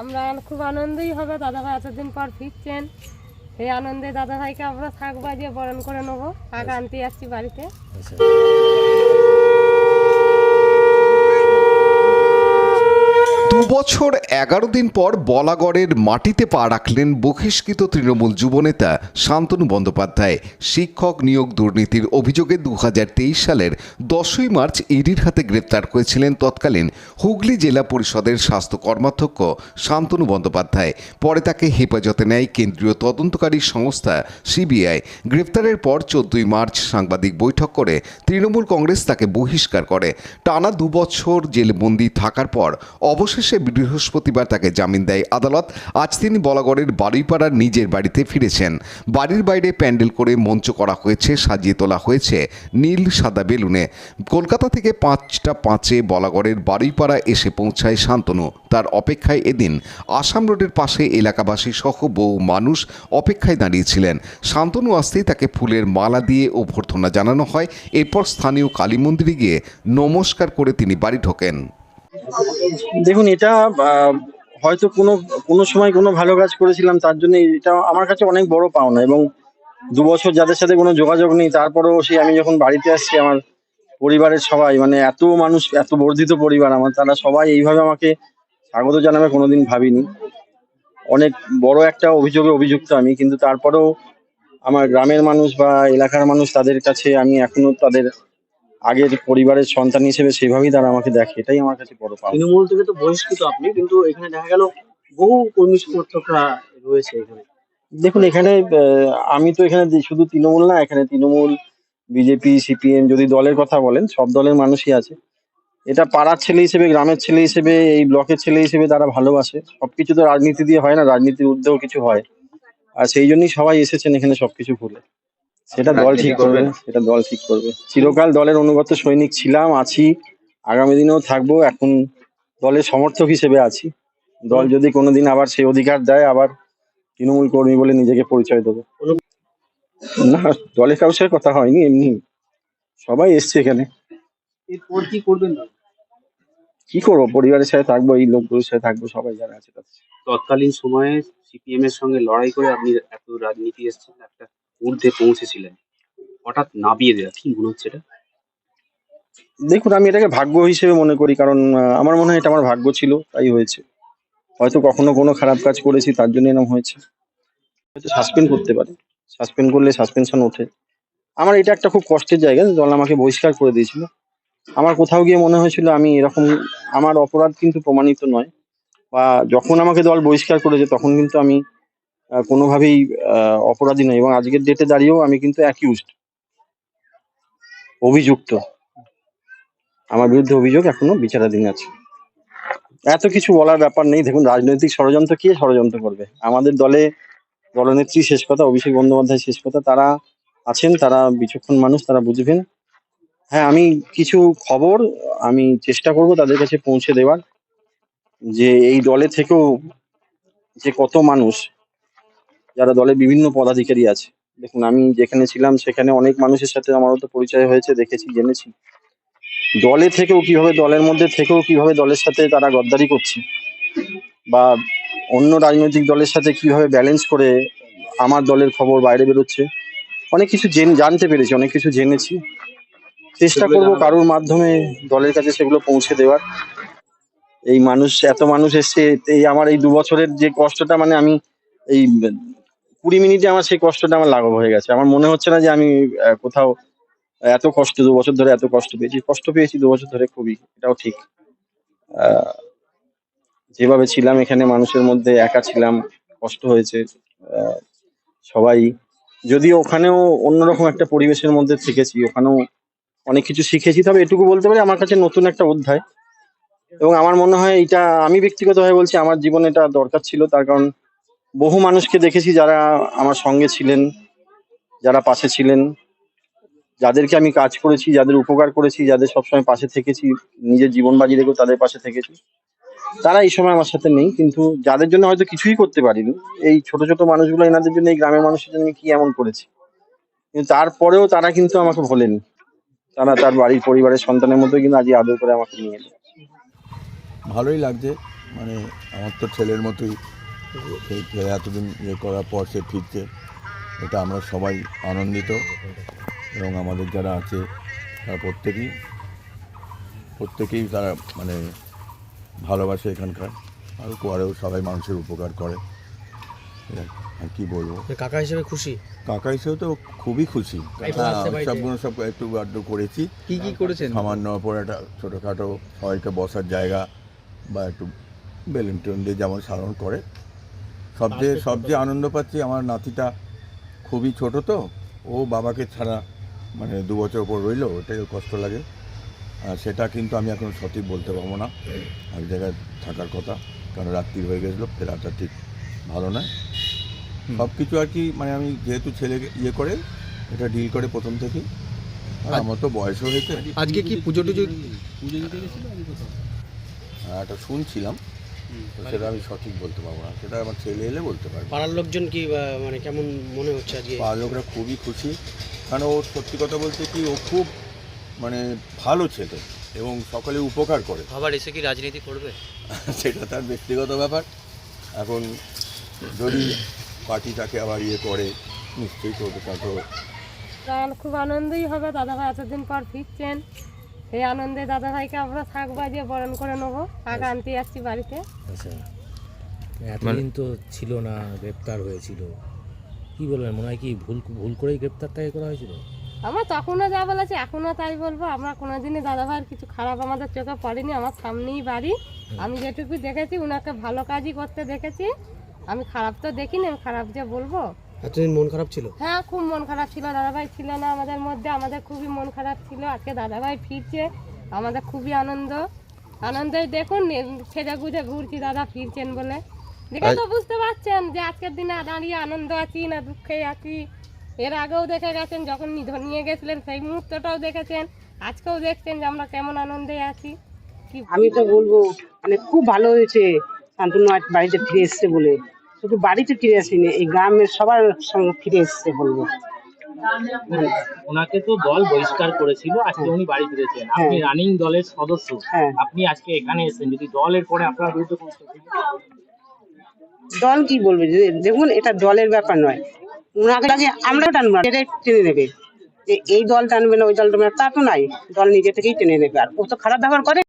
আমরা খুব আনন্দই হবে দাদাভাই এতদিন পর ফিরছেন। সেই আনন্দে দাদাভাইকে আমরা শাক যে বরণ করে নেব। শাক আনতে আসছি বাড়িতে। বছর এগারো দিন পর বলাগড়ের মাটিতে পা রাখলেন বহিষ্কৃত তৃণমূল যুবনেতা শান্তনু বন্দ্যোপাধ্যায়। শিক্ষক নিয়োগ দুর্নীতির অভিযোগে দু হাজার তেইশ সালের দশই মার্চ ইডির হাতে গ্রেপ্তার করেছিলেন তৎকালীন হুগলি জেলা পরিষদের স্বাস্থ্য কর্মাধ্যক্ষ শান্তনু বন্দ্যোপাধ্যায়। পরে তাকে হেফাজতে নেয় কেন্দ্রীয় তদন্তকারী সংস্থা সিবিআই। গ্রেপ্তারের পর চোদ্দই মার্চ সাংবাদিক বৈঠক করে তৃণমূল কংগ্রেস তাকে বহিষ্কার করে। টানা দু বছর জেলবন্দি থাকার পর অবশেষে বৃহস্পতিবার তাকে জামিন দেয় আদালত। আজ তিনি বলাগড়ের বাড়িপাড়ার নিজের বাড়িতে ফিরেছেন। বাড়ির বাইরে প্যান্ডেল করে মঞ্চ করা হয়েছে, সাজিয়ে তোলা হয়েছে নীল সাদা বেলুনে। কলকাতা থেকে পাঁচটা পাঁচে বলাগড়ের বাড়িপাড়া এসে পৌঁছায় শান্তনু। তার অপেক্ষায় এদিন আসাম রোডের পাশে এলাকাবাসী সহ বহু মানুষ অপেক্ষায় দাঁড়িয়েছিলেন। শান্তনু আসতেই তাকে ফুলের মালা দিয়ে অভ্যর্থনা জানানো হয়। এরপর স্থানীয় কালী মন্দিরে গিয়ে নমস্কার করে তিনি বাড়ি ঢোকেন। দেখুন, এটা হয়তো কোনো কোনো সময় কোনো ভালো কাজ করেছিলাম, তার জন্য এটা আমার কাছে অনেক বড় পাওনা এবং দু বছর যাদের সাথে কোনো যোগাযোগ নেই, তারপরেও সেই আমি যখন বাড়িতে আসছি, আমার পরিবারের সবাই মানে এত মানুষ, এত বর্ধিত পরিবার আমার, তারা সবাই এইভাবে আমাকে স্বাগত জানাবে, কোনোদিন ভাবিনি। অনেক বড় একটা অভিযোগে অভিযুক্ত আমি, কিন্তু তারপরেও আমার গ্রামের মানুষ বা এলাকার মানুষ তাদের কাছে আমি এখনও তাদের আগের পরিবারের সন্তান হিসেবে সেভাবেই তারা আমাকে দেখে এটাই আমার কাছে বড় পাওনা তৃণমূল থেকে তো বহিষ্কৃত আপনি কিন্তু এখানে দেখা গেল বহু কর্মী সমর্থকরা রয়েছে এখানে। দেখুন এখানে আমি তো এখানে শুধু তৃণমূল না এখানে তৃণমূল বিজেপি সিপিএম যদি দলের কথা বলেন সব দলের মানুষই আছে। এটা পাড়ার ছেলে হিসেবে গ্রামের ছেলে হিসেবে এই ব্লকের ছেলে হিসেবে তারা ভালোবাসে। সবকিছু তো রাজনীতি দিয়ে হয় না রাজনীতির উদ্যোগ কিছু হয়। আর সেই জন্যই সবাই এসেছেন এখানে সবকিছু ভুলে সেটা দল ঠিক করবে? সেটা দল ঠিক করবে। চিরকাল দলের অনুগত সৈনিক ছিলাম আছি আগামী দিনেও থাকব এখন দলের সমর্থক হিসেবে আছি। দল যদি কোনোদিন আবার সেই অধিকার দেয় আবার তৃণমূল কর্মী বলে নিজেকে পরিচয় দেবো। না দলের কারোর সাথে কথা হয়নি এমনি। সবাই এসছে এখানে। এরপর কি করবেন কি করব? পরিবারের সাথে থাকব এই লোকগুলোর সাথে থাকব সবাই যারা আছে তাদের তৎকালীন সময়ে সিপিএম এর সঙ্গে লড়াই করে আপনি এত রাজনীতি এসেছেন একটা ঊর্ধ্বে পৌঁছেছিলেন। হঠাৎ নাবিয়ে দেওয়া কি মনে হচ্ছে এটা? দেখুন, আমি এটাকে ভাগ্য হিসেবে মনে করি, কারণ আমার মনে হয় এটা আমার ভাগ্য ছিল, তাই হয়েছে। হয়তো কখনো কোনো খারাপ কাজ করেছি, তার জন্য এরকম হয়েছে। হয়তো সাসপেন্ড করতে পারে। সাসপেন্ড করলে সাসপেনশন ওঠে। আমার এটা একটা খুব কষ্টের জায়গা দল আমাকে বহিষ্কার করে দিয়েছিল। আমার কোথাও গিয়ে মনে হয়েছিল আমি এরকম, আমার অপরাধ কিন্তু প্রমাণিত নয়। বা যখন আমাকে দল বহিষ্কার করেছে, তখন কিন্তু আমি কোনোভাবেই অপরাধী নই এবং আজকের ডেটে দাঁড়িয়েও আমি কিন্তু অ্যাকিউজড অভিযুক্ত। আমার বিরুদ্ধে অভিযোগ এখনও বিচারাধীন আছে। এত কিছু বলার ব্যাপার নেই। দেখুন, রাজনৈতিক ষড়যন্ত্র কে ষড়যন্ত্র করবে? আমাদের দলে দলনেত্রী শেষ কথা, অভিষেক বন্দ্যোপাধ্যায় শেষ কথা, তারা আছেন, তারা বিচক্ষণ মানুষ, তারা বুঝবেন। হ্যাঁ আমি কিছু খবর আমি চেষ্টা করব তাদের কাছে পৌঁছে দেওয়ার। যে এই দলে থেকেও যে কত মানুষ যারা দলে বিভিন্ন পদাধিকারী আছে। দেখুন আমি যেখানে ছিলাম সেখানে অনেক মানুষের সাথে আমারও তো পরিচয় হয়েছে দেখেছি জেনেছি। দলে থেকেও কীভাবে দলের মধ্যে থেকেও কীভাবে দলের সাথে তারা গদ্দারি করছে বা অন্য রাজনৈতিক দলের সাথে কীভাবে ব্যালেন্স করে আমার দলের খবর বাইরে বেরোচ্ছে অনেক কিছু জেন- জানতে পেরেছি অনেক কিছু জেনেছি। চেষ্টা করব কারোর মাধ্যমে দলের কাছে সেগুলো পৌঁছে দেওয়ার। এই মানুষ এত মানুষ এসছে এই আমার এই দু বছরের যে কষ্টটা মানে আমি এই কুড়ি মিনিটে আমার সেই কষ্টটা আমার লাঘব হয়ে গেছে। আমার মনে হচ্ছে না যে আমি কোথাও এত কষ্ট, দু বছর ধরে এত কষ্ট পেয়েছি। কষ্ট পেয়েছি দু বছর ধরে খুবই, এটাও ঠিক। যেভাবে ছিলাম এখানে, মানুষের মধ্যে একা ছিলাম, কষ্ট হয়েছে। সবাই, যদিও ওখানেও অন্যরকম একটা পরিবেশের মধ্যে থেকেছি, ওখানেও অনেক কিছু শিখেছি। তবে এটুকু বলতে পারি, আমার কাছে নতুন একটা অধ্যায়। এবং আমার মনে হয় এটা, আমি ব্যক্তিগতভাবে বলছি, আমার জীবনে এটা দরকার ছিল। তার কারণ বহু মানুষকে দেখেছি যারা আমার সঙ্গে ছিলেন, যারা পাশে ছিলেন। যাদেরকে আমি কাজ করেছি, যাদের উপকার করেছি, যাদের সবসময় পাশে থেকেছি, নিজের জীবন বাজি রেখেও তাদের পাশে থেকেছি। তারা এই সময় আমার সাথে নেই, কিন্তু যাদের জন্য হয়তো কিছুই করতে পারিনি, এই ছোট ছোট মানুষগুলো এনাদের জন্য এই গ্রামের মানুষের জন্য কি এমন করেছি? কিন্তু তারপরেও তারা কিন্তু আমাকে ভোলেনি। তারা তার বাড়ির পরিবারের সন্তানের মতো কিন্তু আজকে আদর করে আমাকে নিয়ে এলো। ভালোই লাগছে মানে আমার তো ছেলের মতোই সেই ছেলে এতদিন ইয়ে করার পর সে ফিরছে। এটা আমরা সবাই আনন্দিত এবং আমাদের যারা আছে তারা প্রত্যেকেই প্রত্যেকেই তারা মানে ভালোবাসে এখানকার। আর করেও সবাই মানুষের উপকার করে। আর কি বলব? কাকা হিসেবে খুশি? কাকা হিসেবে তো খুবই খুশি। হ্যাঁ। সবগুলো সব একটু আধটু করেছি। কি কি করেছেন? সামান্য পরে একটা ছোটোখাটো সবাইকে বসার জায়গা বা একটু বেলুন টেলুন দিয়ে যেমন সাধারণ করে। সবচেয়ে সবচেয়ে আনন্দ পাচ্ছি আমার নাতিটা খুবই ছোট তো ও বাবাকে ছাড়া মানে দু বছর পর রইল ওটাই কষ্ট লাগে। আর সেটা কিন্তু আমি এখন সঠিক বলতে পারব না এক জায়গায় থাকার কথা কারণ রাত্রি হয়ে গেছিল ফেরাটা ঠিক ভালো নয় সব কিছু আর কি মানে আমি যেহেতু ছেলে ইয়ে করে এটা ডিল করে প্রথম থেকেই। আর আমার তো বয়সও হয়েছে। আজকে কি পুজো টুজো পুজো দিতে হ্যাঁ, এটা শুনছিলাম। তো সেটা আমি সঠিক বলতে পারব না। সেটা আমার ছেলে এলে বলতে পারব। পাড়ার লোকজন কি আহ, মানে কেমন মনে হচ্ছে আজকে? পাড়ার লোকরা খুবই খুশি। কারণ ও সত্যি কথা বলতে কি ও খুব মানে ভালো ছেলে এবং সকলে উপকার করে। আবার এসে কি রাজনীতি করবে? সেটা তার ব্যক্তিগত ব্যাপার। এখন যদি পার্টি তাকে আবার ইয়ে করে নিশ্চয়ই করবে তা তো কারণ খুব আনন্দই হবে। দাদাভাই এতদিন পর ফিরছেন। এই আনন্দে দাদাভাইকে আমরা শাক বাজিয়ে বরণ করে নেব। শাক আনতে যাচ্ছি বাড়িতে। আচ্ছা। এতদিন তো ছিল না গ্রেপ্তার হয়েছিল। কি বলবেন মনে হয় কি ভুল ভুল করেই গ্রেপ্তারটাকে করা হয়েছিল? আমার তখনও যা বলেছি এখনও তাই বলব। আমরা কোনোদিনই দাদাভাইয়ের কিছু খারাপ আমাদের চোখে পড়েনি আমার সামনেই বাড়ি। আমি যেটুকু দেখেছি ওনাকে ভালো কাজই করতে দেখেছি। আমি খারাপ তো দেখিনি আমি খারাপ যে বলব। এতদিন মন খারাপ ছিল? হ্যাঁ খুব মন খারাপ ছিল। দাদাভাই ছিল না আমাদের মধ্যে আমাদের খুবই মন খারাপ ছিল। আজকে দাদাভাই ফিরছে আমাদের খুবই আনন্দ। আনন্দে দেখুন সেজে গুজে ঘুরছি দাদা ফিরছেন বলে। দেখে তো বুঝতে পারছেন যে আজকের দিনে দাঁড়িয়ে আনন্দ আছি না দুঃখে আছি। এর আগেও দেখে গেছেন যখন নিধন নিয়ে গেছিলেন সেই মুহূর্তটাও দেখেছেন। আজকেও দেখছেন যে আমরা কেমন আনন্দে আছি। আমি তো বলব মানে খুব ভালো হয়েছে। শান্তনু আজ বাড়িতে ফিরে এসছে বলে। শুধু বাড়িতে ফিরে আসেনি এই গ্রামের সবার সঙ্গে ফিরে এসছে বলব। ওনাকে তো দল বহিষ্কার করেছিল আজকে উনি বাড়ি ফিরেছেন। আপনি রানিং দলের সদস্য। হ্যাঁ। আপনি আজকে এখানে এসেছেন যদি দলের পরে আপনার বিরুদ্ধে হয়, দল কি বলবে? যে দেখুন এটা দলের ব্যাপার নয়। ওনাকে লাগে আমরাও টানবো সেটাই টেনে নেবে। যে এই দল টানবে না ওই দল টানবে তা তো নাই। দল নিজে থেকেই টেনে নেবে। আর ও তো খারাপ ব্যবহার করে।